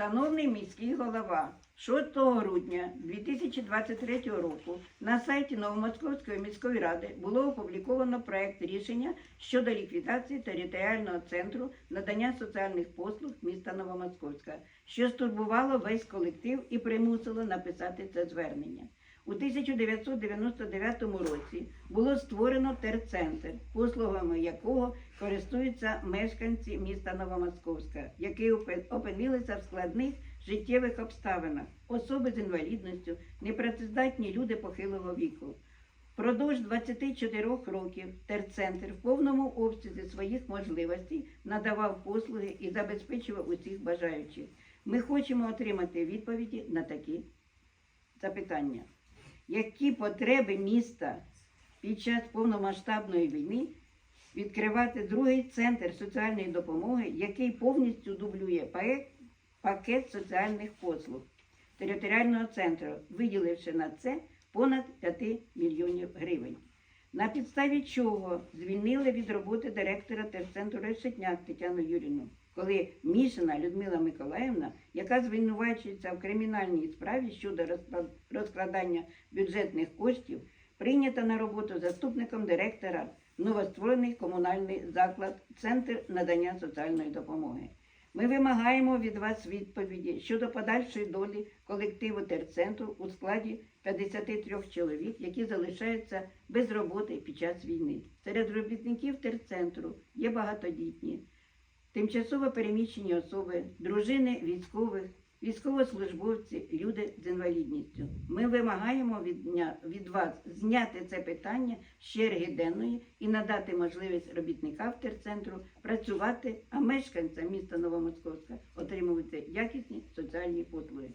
Шановний міський голова, 6 грудня 2023 року на сайті Новомосковської міської ради було опубліковано проект рішення щодо ліквідації територіального центру надання соціальних послуг міста Новомосковська, що стурбувало весь колектив і примусило написати це звернення. У 1999 році було створено терцентр, послугами якого користуються мешканці міста Новомосковська, які опинилися в складних життєвих обставинах, особи з інвалідністю, непрацездатні люди похилого віку. Впродовж 24 років терцентр в повному обсязі своїх можливостей надавав послуги і забезпечував усіх бажаючих. Ми хочемо отримати відповіді на такі запитання. Які потреби міста під час повномасштабної війни відкривати другий центр соціальної допомоги, який повністю дублює пакет соціальних послуг територіального центру, виділивши на це понад 5 мільйонів гривень. На підставі чого звільнили від роботи директора терцентру Решетняк Тетяну Юрівну, коли Мішина Людмила Миколаївна, яка звинувачується в кримінальній справі щодо розкладання бюджетних коштів, прийнята на роботу заступником директора новостворений комунальний заклад Центр надання соціальної допомоги. Ми вимагаємо від вас відповіді щодо подальшої долі колективу терцентру у складі 53 чоловік, які залишаються без роботи під час війни. Серед робітників терцентру є багатодітні, тимчасово переміщені особи, дружини військових, військовослужбовці, люди з інвалідністю. Ми вимагаємо від, від вас зняти це питання черги денної і надати можливість робітникам терцентру працювати, а мешканцям міста Новомосковська отримувати якісні соціальні послуги.